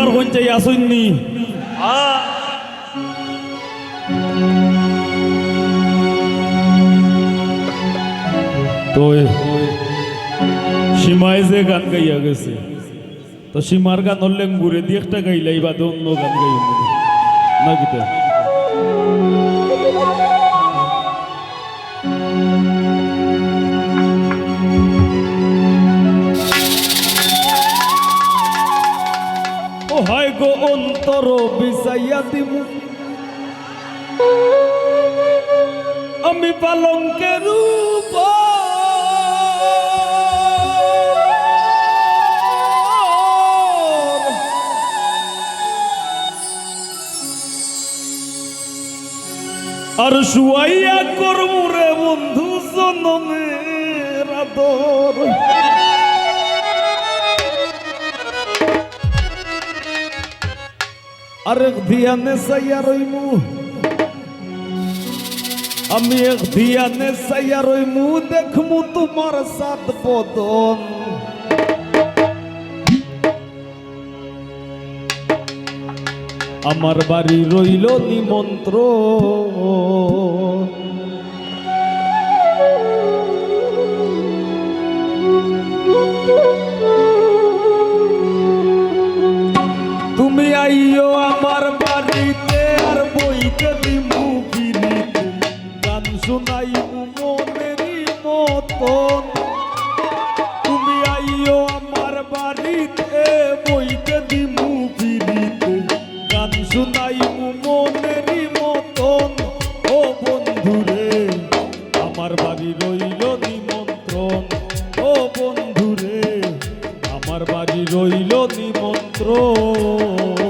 একবার হইতে আসুননি। তো সীমায় যে গান গাইয়া গেছে, তো সীমার গান হলেন ঘুরে দিয়ে একটা গাইলাই বা অন্য গান গাইয়া না কিতা অন্তর বিছাইয়া দিমু। আমি পালঙ্কের রূপ। আর শুয়াইয়া করমুরে বন্ধু জনমের আদর। আরেক রইমু। আমি এক ধিয়ানে সাইয়া রইমু, দেখমু তোমার সাত বদন। আমার বাড়ি রইল নিমন্ত্র তুমি আইও আমার বাড়িতে আর বইতে দিমু ফিরিতে গান শোনাইমু মনেরই মতন। তুমি আইও আমার বাড়িতে, বইতে দিমু ফিরিতে গান শোনাইমু মনেরই মতন। ও বন্ধুরে, আমার বাড়ি রইল নিমন্ত্রণ। ও বন্ধুরে, আমার বাড়ি রইল নিমন্ত্রণ।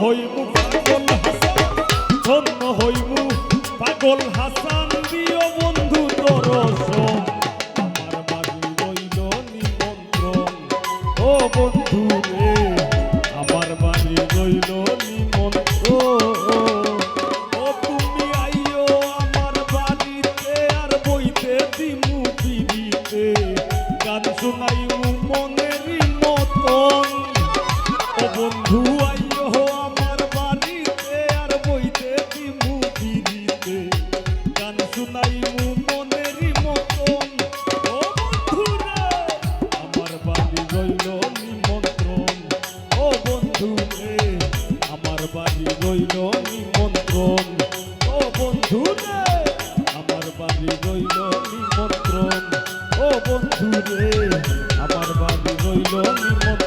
হইমু পাগল হাসা ধন্য হইমু পাগল হাসা। রইল নিমন্ত্রণ। ও বন্ধু আমার বাড়ি রইল নিমন্ত্রণ। ও বন্ধু আমার বাড়ি রইল নিমন্ত্রণ।